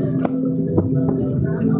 Thank you.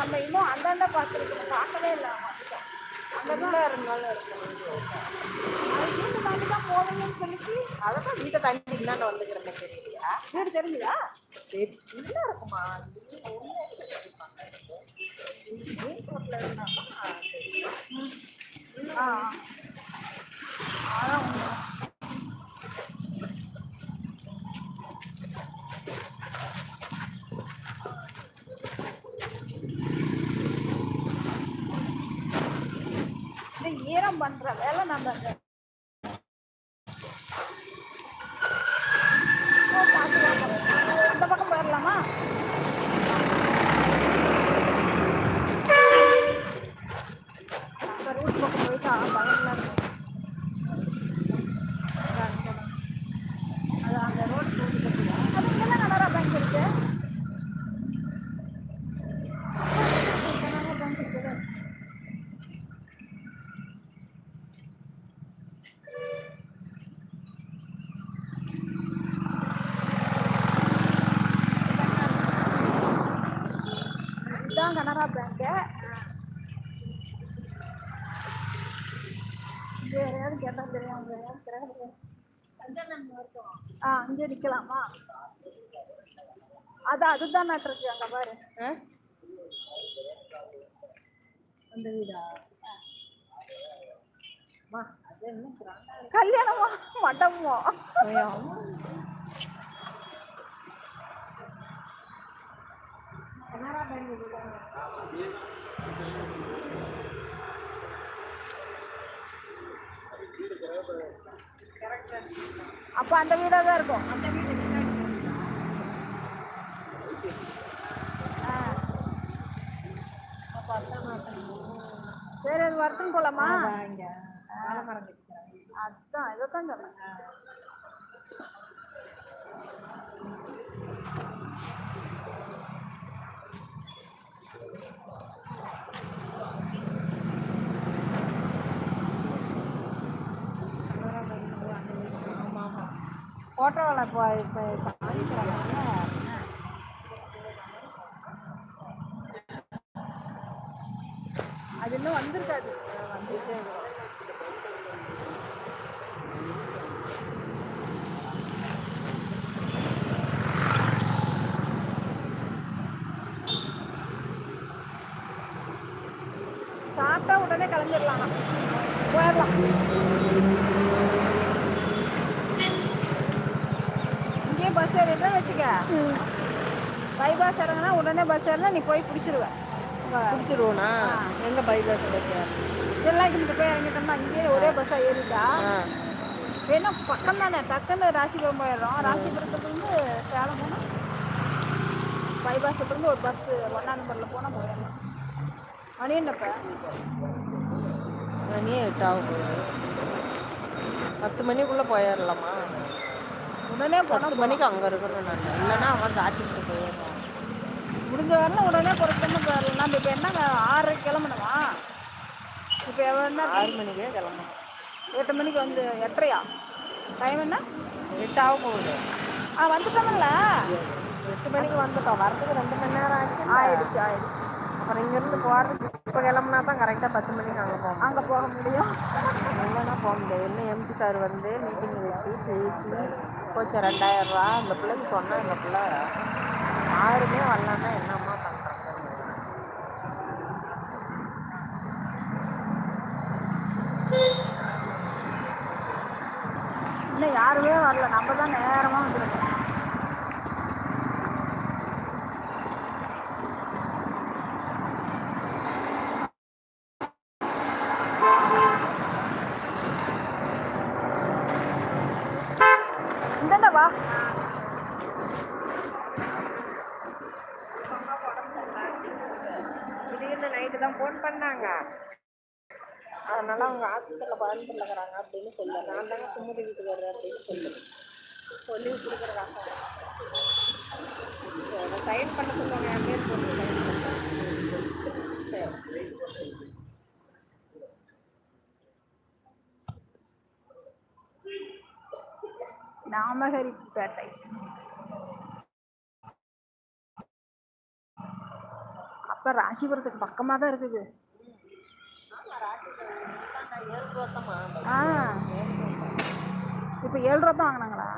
நம்ம இன்னும் அந்தாண்ட பார்த்துருக்கோம் பார்க்கவே இல்லை அங்கே இருந்தாலும் இருக்கும் அது வீட்டு தாண்டி தான் போகணும்னு சொல்லிச்சு அதான் வீட்டை தாண்டி இந்தாண்ட வந்துக்கிறேன் தெரியலையா? வீடு தெரிஞ்சுதா உள்ள இருக்குமா? ஆ அதான் உண்மை. இந்த ஈரம் பண்ற வேலை நம்ம இந்த ஓ, பார்த்து வாங்க. அந்த பக்கம் போயிடலாமா அந்த ரூட் பக்கம் போயிட்டா பயம்லாம் இருக்கும் அதான் அதான். அது அந்த ரோடு போயிட்டு அது இங்கே கனரா பேங்க் இருக்கு கனரா பேங்க் இருக்குது இதுதான் கனரா பேங்க்கு யாரையாவது கேட்டால் தெரியும்? தெரியாது ஆ இங்கே நிற்கலாமா அது அதுதான் நாட்டு இருக்கு அங்கே பாரு. அந்த வீடா? கல்யாணமா? மண்டபமோ கனரா பேங்க் இதுதான் அப்போ அந்த வீடாக தான் இருக்கும். அந்த வீடு சரி அது வரட்டும் போலாமா? அதான் இதைத்தான் சொன்னேன் ஃபோட்டோவில் இப்போ இப்போ காமிக்கிறாங்க அது இன்னும் வந்திருக்காது. வந்துட்டே சாப்பிட்டா உடனே கிளம்பிடலாம். போயிடலாம். பஸ் ஏறிட்டா வச்சுக்க? பைபாஸ் இறங்கினா உடனே பஸ் ஏறினா நீ போய் பிடிச்சிருவ. பிடிச்சிருவோண்ணா. எங்கே பைபாஸ் பஸ் இதெல்லாம் கிட்ட போய் இறங்கிட்டோம்னா இங்கேயே ஒரே பஸ்ஸாக ஏறிட்டா? வேணா பக்கம் தானே டக்குன்னு ராசிபுரம் போயிடுறோம் ராசிபுரத்துலேருந்து சேலம் போனால் பைபாஸ்லேருந்து ஒரு பஸ்ஸு ஒன்றா நம்பரில் போனால் போயிடலாம் மணி என்னப்போ மணி எட்டு ஆக போகுது பத்து மணிக்குள்ளே போயிடலாமா உடனே பத்து மணிக்கு அங்கே இருக்கணும் நான். இல்லைன்னா அவன் காத்திட்டு போயிடுவான் முடிஞ்ச வரலாம் உடனே பொறுத்தமா போயிடலாம் நம்ம இப்போ என்ன ஆறரைக்கு கிளம்பணுமா? இப்போ என்ன ஆறு மணிக்கே கிளம்பணும். எட்டு மணிக்கு வந்து எட்டரையா? டைம் என்ன? எட்டு ஆக போகுது. ஆ வந்துட்டோம்ல? எட்டு மணிக்கு வந்துட்டோம். வரதுக்கு ரெண்டு மணி நேரம் ஆச்சு ஆயிடுச்சு ஆயிடுச்சு. அப்புறம் இங்கேருந்து போகிறதுக்கு இப்போ கிளம்புனா தான் கரெக்டாக பத்து மணிக்கு அங்கே போகணும். அங்கே போக முடியும். இல்லைன்னா போக முடியாது. இன்னும் எம்பி சார் வந்து மீட்டிங் வச்சு பேசி போச்சு ரெண்டாயிரம் ரூபா இந்த பிள்ளைக்கு சொன்னால் இந்த பிள்ளை யாருமே வரலன்னா என்னம்மா பண்ணுறாங்க இன்னும் யாருமே வரல. நம்ம தான் நேரமாக வந்துருக்கோம். நாமகரிப்பேட்டை அப்போ ராசிபுரத்துக்கு பக்கமாக தான் இருக்குது. ஆ. இப்போ ஏழு ரூபா தான் வாங்கினாங்களா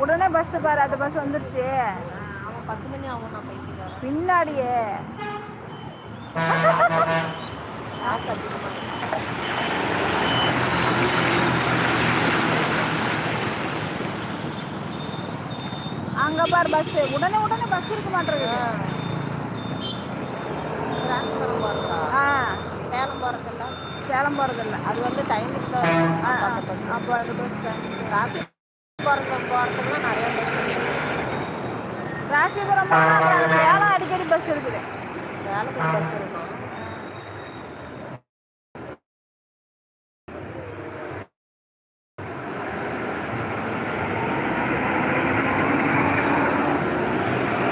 உடனே பஸ் பாரு அந்த பஸ் வந்துருச்சு. அவன் பத்து மணி ஆகும் நான் பைத்தியக்காரன் பின்னாடியே. அங்க பாரு பஸ் உடனே உடனே பஸ் இருக்க மாட்டேங்குது. ஆ. சேலம் போகிறதில்ல சேலம் போறதில்ல. அது வந்து டைமுக்கு தான். அப்போ அது பஸ் நிறைய பஸ் ராசிபுரம் போனா அப்புறம் சேலம் அடிக்கடி பஸ் இருக்குது வேலைக்கு பஸ் இருக்கும்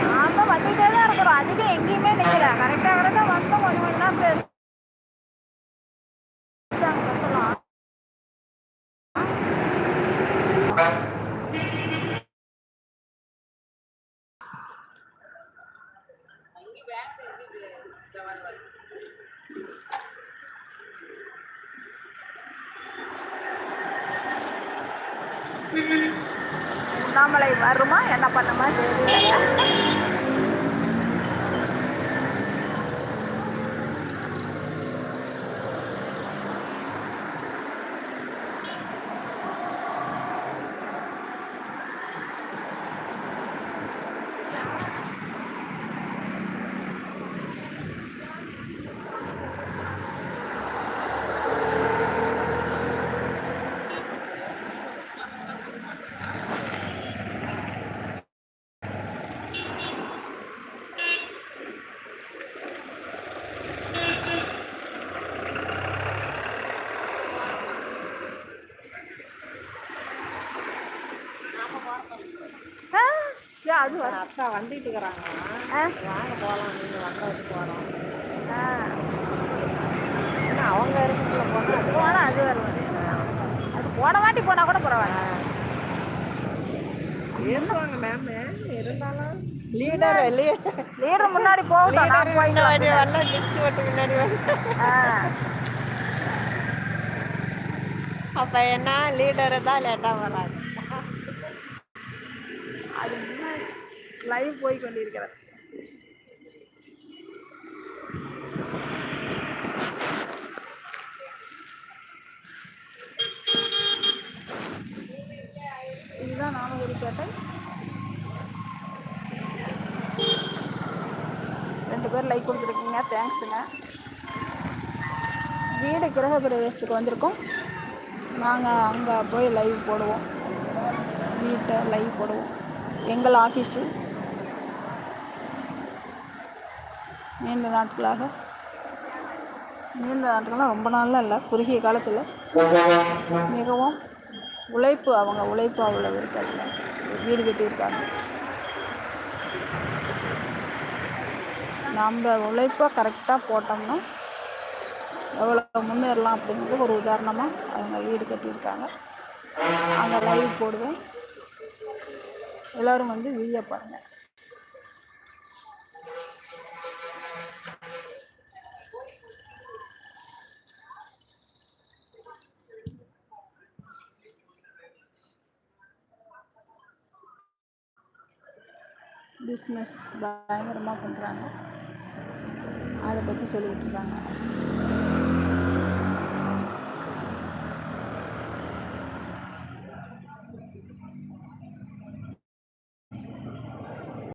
நாம வந்துட்டே தான் இருக்கிறோம் அதிகம் எங்கேயுமே நிக்கல கரெக்டாக கரெக்டாக வந்தோம் கொஞ்சம் கொஞ்ச நேரம் பேர் பஸ்ஸெல்லாம் உண்ணாமலை வருமா? என்ன பண்ணுமா தெரியல அக்கா வந்துட்டு இருக்கிறாங்க. வாங்க போகலாம் நீங்கள் வந்த வச்சு போகிறோம் ஆ. ஏன்னா அவங்க இருக்குள்ள போனால் அது போனால் அது வரும் அது போன வாட்டி போனால் கூட பரவாயில்ல. பேசுவாங்க மேம் இருந்தாலும் லீடர் லீடர் முன்னாடி போகட்டும். நான் போய்க்கலாம் முன்னாடி வரல டிஸ்க் ஓட்டு முன்னாடி வரல ஆ. அப்போ என்ன? லீடரு தான் லேட்டாக வராது. லைவ் போய் கொண்டிருக்கிறது. இதுதான் நானும் ஒரு கேட்டேன். ரெண்டு பேர் லைக் கொடுத்துருக்கீங்க தேங்க்ஸுங்க வீடு கிரக பிரவேசத்துக்கு வந்திருக்கோம். நாங்கள் அங்கே போய் லைவ் போடுவோம். வீட்டை லைவ் போடுவோம். எங்கள் ஆஃபீஸு நீண்ட நாட்களாக? நீண்ட நாட்களாக ரொம்ப நாளில் இல்லை குறுகிய காலத்தில். மிகவும் உழைப்பு அவங்க உழைப்பு அவ்வளோ இருக்காங்க வீடு கட்டியிருக்காங்க. நம்ம உழைப்பை கரெக்டாக போட்டோம்னா எவ்வளோ முன்னேறலாம் அப்படிங்கிறது ஒரு உதாரணமாக அவங்க வீடு கட்டியிருக்காங்க. அங்கே லைவ் போடுவேன். எல்லோரும் வந்து வீடியோ பாருங்கள் பிஸ்னஸ் பயங்கரமாக பண்ணுறாங்க அதை பற்றி சொல்லிக்கிட்டு இருக்காங்க.